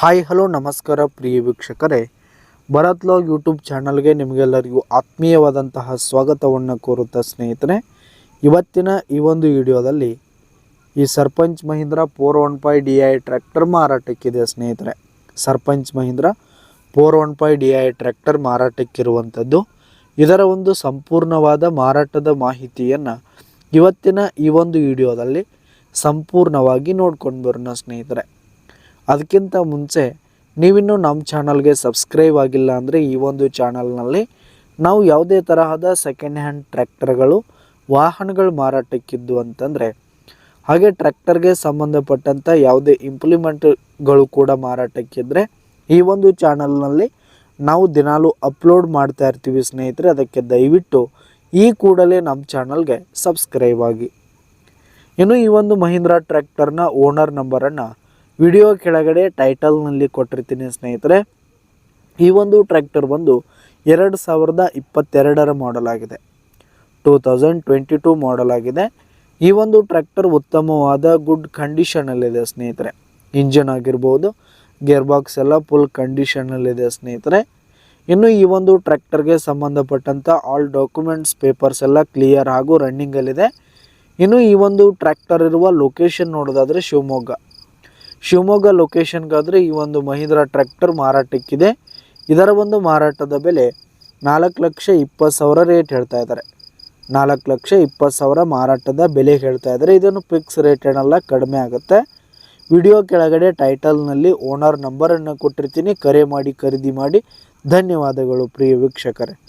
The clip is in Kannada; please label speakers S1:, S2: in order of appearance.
S1: ಹಾಯ್ ಹಲೋ ನಮಸ್ಕಾರ ಪ್ರಿಯ ವೀಕ್ಷಕರೇ. ಭರತ್ ಲಾಗ್ ಯೂಟ್ಯೂಬ್ ಚಾನಲ್ಗೆ ನಿಮಗೆಲ್ಲರಿಗೂ ಆತ್ಮೀಯವಾದಂತಹ ಸ್ವಾಗತವನ್ನು ಕೋರುತ್ತಾ ಸ್ನೇಹಿತರೆ. ಇವತ್ತಿನ ಈ ಒಂದು ವಿಡಿಯೋದಲ್ಲಿ ಈ Sarpanch Mahindra four one five D I tractor ಮಾರಾಟಕ್ಕಿದೆ ಸ್ನೇಹಿತರೆ. Sarpanch Mahindra four one five D I tractor ಮಾರಾಟಕ್ಕಿರುವಂಥದ್ದು. ಇದರ ಒಂದು ಸಂಪೂರ್ಣವಾದ ಮಾರಾಟದ ಮಾಹಿತಿಯನ್ನು ಇವತ್ತಿನ ಈ ಒಂದು ವಿಡಿಯೋದಲ್ಲಿ ಸಂಪೂರ್ಣವಾಗಿ ನೋಡ್ಕೊಂಡು ಬರೋಣ ಸ್ನೇಹಿತರೆ. ಅದಕ್ಕಿಂತ ಮುಂಚೆ ನೀವಿನ್ನೂ ನಮ್ಮ ಚಾನಲ್ಗೆ ಸಬ್ಸ್ಕ್ರೈಬ್ ಆಗಿಲ್ಲ ಅಂದರೆ ಈ ಒಂದು ಚಾನಲ್ನಲ್ಲಿ ನಾವು ಯಾವುದೇ ತರಹದ ಸೆಕೆಂಡ್ ಹ್ಯಾಂಡ್ ಟ್ರ್ಯಾಕ್ಟರ್ಗಳು ವಾಹನಗಳು ಮಾರಾಟಕ್ಕಿದ್ದು ಅಂತಂದರೆ, ಹಾಗೆ ಟ್ರ್ಯಾಕ್ಟರ್ಗೆ ಸಂಬಂಧಪಟ್ಟಂಥ ಯಾವುದೇ ಇಂಪ್ಲಿಮೆಂಟ್ಗಳು ಕೂಡ ಮಾರಾಟಕ್ಕಿದ್ದರೆ ಈ ಒಂದು ಚಾನಲ್ನಲ್ಲಿ ನಾವು ದಿನಾಲೂ ಅಪ್ಲೋಡ್ ಮಾಡ್ತಾ ಇರ್ತೀವಿ ಸ್ನೇಹಿತರೆ. ಅದಕ್ಕೆ ದಯವಿಟ್ಟು ಈ ಕೂಡಲೇ ನಮ್ಮ ಚಾನಲ್ಗೆ ಸಬ್ಸ್ಕ್ರೈಬ್ ಆಗಿ. ಇನ್ನು ಈ ಒಂದು ಮಹೀಂದ್ರಾ ಟ್ರ್ಯಾಕ್ಟರ್ನ ಓನರ್ ನಂಬರನ್ನು ವಿಡಿಯೋ ಕೆಳಗಡೆ ಟೈಟಲ್ನಲ್ಲಿ ಕೊಟ್ಟಿರ್ತೀನಿ ಸ್ನೇಹಿತರೆ. ಈ ಒಂದು ಟ್ರ್ಯಾಕ್ಟರ್ ಬಂದು ಎರಡು ಸಾವಿರದ ಇಪ್ಪತ್ತೆರಡರ ಮಾಡೆಲ್ ಆಗಿದೆ. Two thousand twenty two model ಆಗಿದೆ. ಈ ಒಂದು ಟ್ರ್ಯಾಕ್ಟರ್ ಉತ್ತಮವಾದ ಗುಡ್ ಕಂಡೀಷನಲ್ಲಿದೆ ಸ್ನೇಹಿತರೆ. ಇಂಜಿನ್ ಆಗಿರ್ಬೋದು ಗೇರ್ ಬಾಕ್ಸ್ ಎಲ್ಲ ಫುಲ್ ಕಂಡೀಷನಲ್ಲಿದೆ ಸ್ನೇಹಿತರೆ. ಇನ್ನು ಈ ಒಂದು ಟ್ರ್ಯಾಕ್ಟರ್ಗೆ ಸಂಬಂಧಪಟ್ಟಂಥ ಆಲ್ ಡಾಕ್ಯುಮೆಂಟ್ಸ್ ಪೇಪರ್ಸ್ ಎಲ್ಲ ಕ್ಲಿಯರ್ ಹಾಗೂ ರನ್ನಿಂಗಲ್ಲಿದೆ ಇನ್ನು ಈ ಒಂದು ಟ್ರ್ಯಾಕ್ಟರ್ ಇರುವ ಲೊಕೇಶನ್ ನೋಡೋದಾದರೆ ಶಿವಮೊಗ್ಗ. ಶಿವಮೊಗ್ಗ ಲೊಕೇಶನ್ಗಾದರೆ ಈ ಒಂದು ಮಹೀಂದ್ರಾ ಟ್ರ್ಯಾಕ್ಟರ್ ಮಾರಾಟಕ್ಕಿದೆ. ಇದರ ಒಂದು ಮಾರಾಟದ ಬೆಲೆ ನಾಲ್ಕು ಲಕ್ಷ ಇಪ್ಪತ್ತು ಸಾವಿರ ರೇಟ್ ಹೇಳ್ತಾ ಇದ್ದಾರೆ. ನಾಲ್ಕು ಲಕ್ಷ ಇಪ್ಪತ್ತು ಸಾವಿರ ಮಾರಾಟದ ಬೆಲೆ ಹೇಳ್ತಾ ಇದ್ದಾರೆ. ಇದನ್ನು ಫಿಕ್ಸ್ ರೇಟ್ ಏನಲ್ಲ ಕಡಿಮೆ ಆಗುತ್ತೆ. ವಿಡಿಯೋ ಕೆಳಗಡೆ ಟೈಟಲ್ನಲ್ಲಿ ಓನರ್ ನಂಬರನ್ನು ಕೊಟ್ಟಿರ್ತೀನಿ. ಕರೆ ಮಾಡಿ, ಖರೀದಿ ಮಾಡಿ. ಧನ್ಯವಾದಗಳು ಪ್ರಿಯ ವೀಕ್ಷಕರೇ.